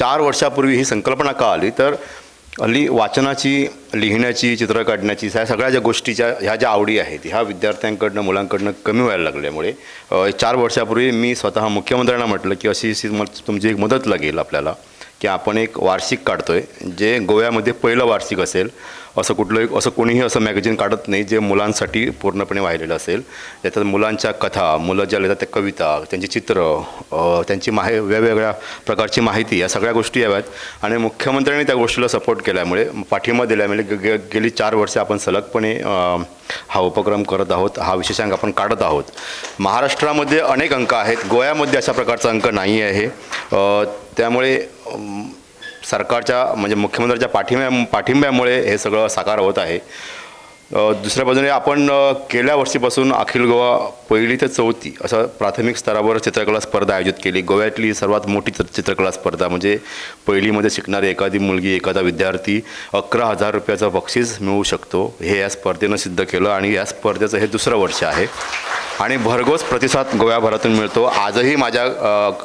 चार वर्षापूर्वी ही संकल्पना का आली? तर हल्ली वाचनाची लिहिण्याची चित्र काढण्याची ह्या सगळ्या ज्या गोष्टीच्या ह्या ज्या आवडी आहेत ह्या विद्यार्थ्यांकडनं मुलांकडनं कमी व्हायला लागल्यामुळे चार वर्षापूर्वी मी स्वतः मुख्यमंत्र्यांना म्हटलं की अशी अशी तुमची एक मदत लागेल आपल्याला की आपण एक वार्षिक काढतो आहे जे गोव्यामध्ये पहिलं वार्षिक असेल. असं कुठलं एक असं कोणीही असं मॅगझिन काढत नाही जे मुलांसाठी पूर्णपणे वाहिलेलं असेल. त्याच्यात मुलांच्या कथा मुलं ज्या लिहितात त्या कविता त्यांची चित्र त्यांची माहि वेगवेगळ्या प्रकारची माहिती या सगळ्या गोष्टी याव्यात. आणि मुख्यमंत्र्यांनी त्या गोष्टीला सपोर्ट केल्यामुळे पाठिंबा दिल्यामुळे गे- गेली चार वर्षे आपण सलगपणे हा उपक्रम करत आहोत हा विशेषांक आपण काढत आहोत. महाराष्ट्रामध्ये अनेक अंक आहेत. गोव्यामध्ये अशा प्रकारचा अंक नाही आहे त्यामुळे सरकारच्या म्हणजे मुख्यमंत्र्यांच्या पाठिंब्या पाठिंब्यामुळे हे सगळं साकार होत आहे. दुसऱ्या बाजूने आपण गेल्या वर्षीपासून अखिल गोवा पहिली ते चौथी असं प्राथमिक स्तरावर चित्रकला स्पर्धा आयोजित केली. गोव्यातली सर्वात मोठी चित्रकला स्पर्धा म्हणजे पहिलीमध्ये शिकणारी एखादी मुलगी एखादा विद्यार्थी अकरा हजार रुपयाचं बक्षीस मिळवू शकतो. हे या स्पर्धेनं सिद्ध केलं आणि या स्पर्धेचं हे दुसरं वर्ष आहे. आणि भरघोस प्रतिसाद गोव्याभरातून मिळतो. आजही माझ्या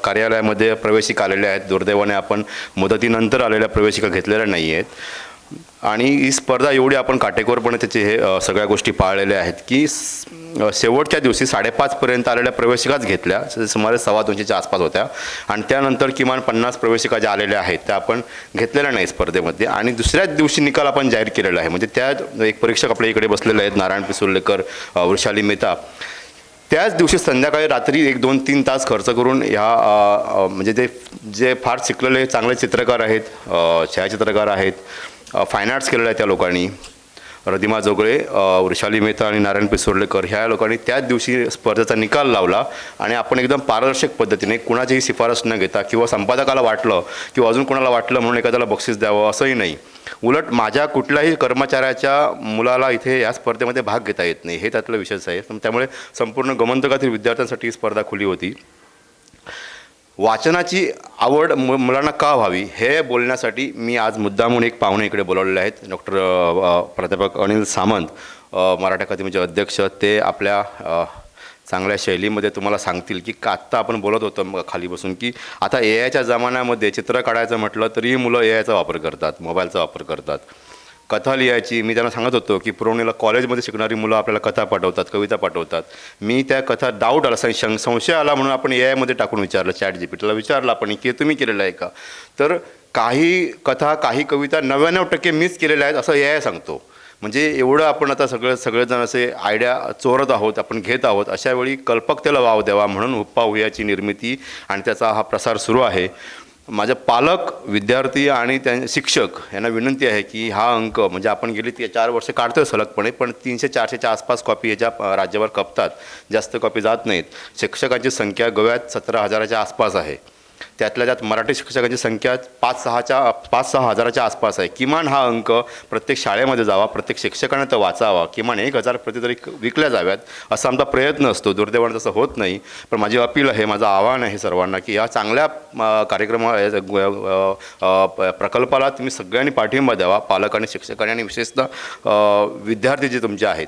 कार्यालयामध्ये प्रवेशिका आलेल्या आहेत. दुर्दैवाने आपण मुदतीनंतर आलेल्या प्रवेशिका घेतलेल्या नाही आहेत. आणि ही स्पर्धा एवढी आपण काटेकोरपणे त्याचे हे सगळ्या गोष्टी पाळलेल्या आहेत की शेवटच्या दिवशी साडेपाचपर्यंत आलेल्या प्रवेशिकाच घेतल्या. सुमारे सव्वा दोनशेच्या आसपास होत्या. आणि त्यानंतर किमान पन्नास प्रवेशिका ज्या आलेल्या आहेत त्या आपण घेतलेल्या नाही स्पर्धेमध्ये. आणि दुसऱ्याच दिवशी निकाल आपण जाहीर केलेला आहे. म्हणजे त्या एक परीक्षक आपल्या इकडे बसलेले आहेत. नारायण पिसुर्लेकर वृषाली मेहता. त्याच दिवशी संध्याकाळी रात्री एक दोन तीन तास खर्च करून ह्या म्हणजे ते जे फार शिकलेले चांगले चित्रकार आहेत छायाचित्रकार आहेत फायन फाईन आर्ट्स केलेलं आहे त्या लोकांनी. रदिमा जोगळे वृषाली मेहता आणि नारायण पिसोर्लेकर ह्या लोकांनी त्याच दिवशी स्पर्धेचा निकाल लावला आणि आपण एकदम पारदर्शक पद्धतीने कुणाचीही शिफारस न घेता किंवा संपादकाला वाटलं किंवा अजून कोणाला वाटलं म्हणून एखाद्याला बक्षीस द्यावं असंही नाही. उलट माझ्या कुठल्याही कर्मचाऱ्याच्या मुलाला इथे या स्पर्धेमध्ये भाग घेता येत नाही. हे त्यातलं विशेष आहे. त्यामुळे संपूर्ण गमंतकातील विद्यार्थ्यांसाठी ही स्पर्धा खुली होती. वाचनाची आवड मु मुलांना का व्हावी? हे बोलण्यासाठी मी आज मुद्दामून एक पाहुणे इकडे बोलावलेले आहेत. डॉक्टर प्राध्यापक अनिल सामंत मराठा अकादमीचे अध्यक्ष. ते आपल्या चांगल्या शैलीमध्ये तुम्हाला सांगतील की का आत्ता आपण बोलत होतो मग खाली बसून की आता ए आयच्या जमान्यामध्ये चित्र काढायचं म्हटलं तरीही मुलं ए आयचा वापर करतात मोबाईलचा वापर करतात. कथा लिहायची. मी त्यांना सांगत होतो की पुरवणीला कॉलेजमध्ये शिकणारी मुलं आपल्याला कथा पाठवतात कविता पाठवतात. मी त्या कथा डाऊट आला सं संशय आला म्हणून आपण ए आयमध्ये टाकून विचारलं चॅट जी पीटीला विचारलं आपण की तुम्ही केलेलं आहे का? तर काही कथा काही कविता नव्याण्णव टक्के मीच केलेल्या आहेत असं ए आय सांगतो. म्हणजे एवढं आपण आता सगळं सगळेजण असे आयडिया चोरत आहोत आपण घेत आहोत अशावेळी कल्पकतेला वाव द्यावा म्हणून हुप्पा हुयाची निर्मिती आणि त्याचा हा प्रसार सुरू आहे. माझ्या पालक विद्यार्थी आणि त्या शिक्षक यांना विनंती आहे की हा अंक म्हणजे आपण गेली ती चार वर्ष काढतोय सलगपणे पण तीनशे चारशेच्या आसपास कॉपी याच्या राज्यावर कपतात. जास्त कॉपी जात नाहीत. शिक्षकांची संख्या गोव्यात सतरा हजाराच्या आसपास आहे. त्यातल्या त्यात मराठी शिक्षकांची संख्या पाच सहाच्या पाच सहा हजाराच्या आसपास आहे. किमान हा अंक प्रत्येक शाळेमध्ये जावा प्रत्येक शिक्षकाने तर वाचावा. किमान एक हजार प्रति तरी विकल्या जाव्यात असा आमचा प्रयत्न असतो. दुर्दैवानं तसं होत नाही. पण माझी अपील आहे माझं आव्हान आहे सर्वांना की या चांगल्या कार्यक्रमा या प्रकल्पाला तुम्ही सगळ्यांनी पाठिंबा द्यावा. पालक आणि शिक्षकांनी आणि विशेषतः विद्यार्थी जे तुमचे आहेत